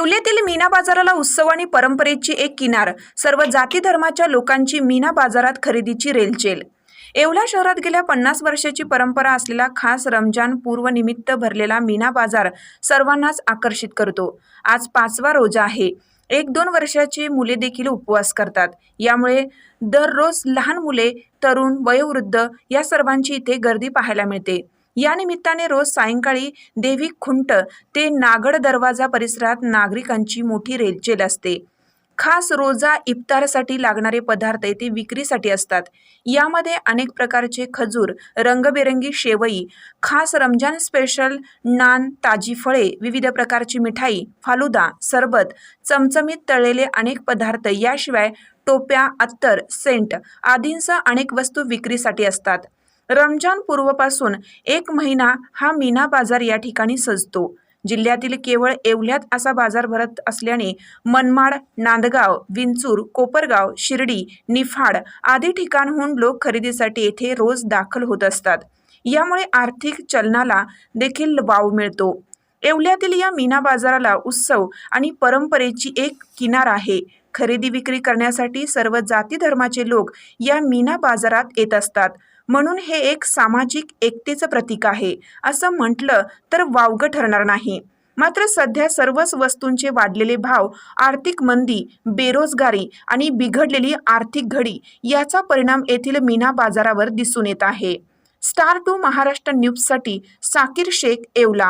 येवल्यातील मीना बाजाराला उत्सव आणि परंपरेची एक किनार सर्व जाती धर्माच्या लोकांची मीना बाजारात खरेदीची रेलचेल येवला शहरात गेल्या पन्नास वर्षाची परंपरा असलेला खास रमजान पूर्वनिमित्त भरलेला मीना बाजार सर्वांनाच आकर्षित करतो. आज पाचवा रोजा आहे. एक दोन वर्षाची मुले देखील उपवास करतात. यामुळे दररोज लहान मुले तरुण वयोवृद्ध या सर्वांची इथे गर्दी पाहायला मिळते. या निमित्ताने रोज सायंकाळी देवी खुंट ते नागड दरवाजा परिसरात नागरिकांची मोठी रेलचेल असते. खास रोजा इफ्तारसाठी लागणारे पदार्थ येथे विक्रीसाठी असतात. यामध्ये अनेक प्रकारचे खजूर रंगबेरंगी शेवई खास रमजान स्पेशल नान ताजी फळे विविध प्रकारची मिठाई फालुदा सरबत चमचमीत तळलेले अनेक पदार्थ याशिवाय टोप्या अत्तर सेंट आदींसह अनेक वस्तू विक्रीसाठी असतात. रमजान पूर्वपासून एक महिना हा मीना बाजार या ठिकाणी सजतो. जिल्ह्यातील केवळ येवल्यात असा बाजार भरत असल्याने मनमाड नांदगाव विंचूर कोपरगाव शिर्डी निफाड आदी ठिकाणहून लोक खरेदीसाठी येथे रोज दाखल होत असतात. यामुळे आर्थिक चलनाला देखील वाव मिळतो. येवल्यातील या मीना बाजाराला उत्सव आणि परंपरेची एक किनार आहे. खरेदी विक्री करण्यासाठी सर्व जाती धर्माचे लोक या मीना बाजारात येत असतात. म्हणून हे एक सामाजिक एकतेचं प्रतीक आहे. असं म्हटलं तर वावगं ठरणार नाही. मात्र सध्या सर्वच वस्तूंचे वाढलेले भाव आर्थिक मंदी बेरोजगारी आणि बिघडलेली आर्थिक घडी याचा परिणाम येथील मीना बाजारावर दिसून येत आहे. स्टार टू महाराष्ट्र न्यूजसाठी साकीर शेख येवला.